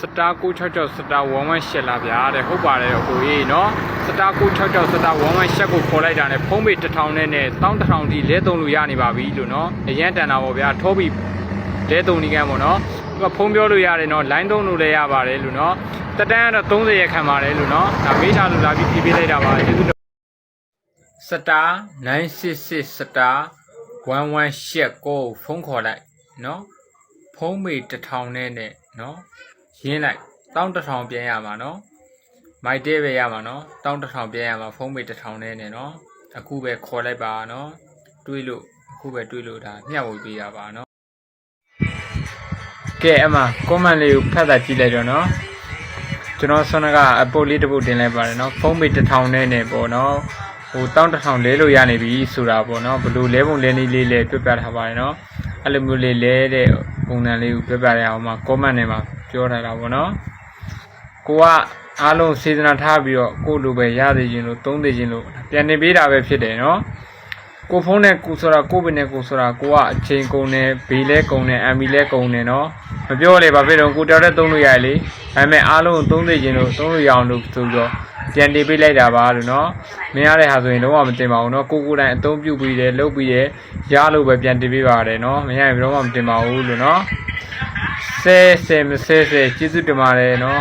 စတာ966စတာ118လာဗျာတဲ့ဟုတ်ပါတယ်အကိုကြီးနော်စတာ966စတာ118ကိုခေါ်လိုက်တာနဲ့ဖုံးပေ1000နဲ့နဲ့1000တိလဲသုံးလို့ရနေပါပြီလို့နော်အရန်တန်တာပေါ့ဗျာထိုးပြီးလဲသုံးနေကန်းပေါ့နော်သူကဖုံးပြောလို့ရတယ်နော် line သုံးလို့လည်းရပါတယ်လို့နော်တက်တန်းကတော့30ရက်ခံပါတယ်လို့နော်ဒါမေးထားလို့လာပြီးဖြည့်ပေးလိုက်တာပါကျေးဇူးတင်စတာ966စတာ118ကိုဖုန်းခေါ်လိုက်နော်ဖုံးမေတစ်ထောင်နဲ့နဲ့နော် ရင်းလိုက်တောင်းတစ်ထောင်ပြန်ရမှာနော်မိုက်တဲပဲရမှာနော်တောင်းတစ်ထောင်ပြန်ရမှာဖုံးမေတစ်ထောင်နဲ့နဲ့နော်အခုပဲခေါ်လိုက်ပါနော်တွေးလို့အခုပဲတွေးလို့ဒါမျှဝေပေးတာပါနော်ကဲအမကွန်မန့်လေးကိုဖတ်တာကြည့်လိုက်တော့နော်ကျွန်တော်ဆွမ်းကအပုတ်လေးတစ်ပုတ်တင်လိုက်ပါတယ်နော်ဖုံးမေတစ်ထောင်နဲ့နဲ့ပေါ့နော်ဟိုတောင်းတစ်ထောင်လဲလို့ရနေပြီဆိုတာပေါ့နော်ဘလို့လဲပုံလဲနည်းလေးလဲပြပြထားပါတယ်နော်အဲ့လိုမျိုးလေးလဲတဲ့ပုံစံလေးကိုပြပြရအောင်မှာ comment ထဲမှာ ပြောထားတာပေါ့နော်ကိုကအားလုံးစေတနာထားပြီးတော့ကိုလိုပဲရသေးခြင်းလို့သုံးသေးခြင်းလို့ပြန်နေပေးတာပဲဖြစ်တယ်နော်ကိုဖုန်းနဲ့ကိုဆိုတာကိုပင်နဲ့ကိုဆိုတာကိုကအချိန်ကုန်တယ်ဘေးလဲကုန်တယ် MB လဲကုန်တယ်နော်မပြောလေဘာဖြစ်တော့ကိုတောက်တဲ့သုံးလို့ရတယ်လေဒါပေမဲ့အားလုံးသုံးသေးခြင်းလို့သုံးလို့ရအောင်လို့ဆိုပြီးတော့ပြန်နေပေးလိုက်တာပါလို့နော်မင်းရတဲ့ဟာဆိုရင်လုံးဝမတင်ပါဘူးနော်ကိုကိုယ်တိုင်အသုံးပြုပြီးတယ်လုပ်ပြီးတယ်ရလို့ပဲပြန်တင်ပေးပါတယ်နော်မင်းရရင်ဘယ်တော့မှမတင်ပါဘူးလို့နော် ဆဲဆဲမဆဲဆဲကျေးဇူးတင်ပါတယ်နော်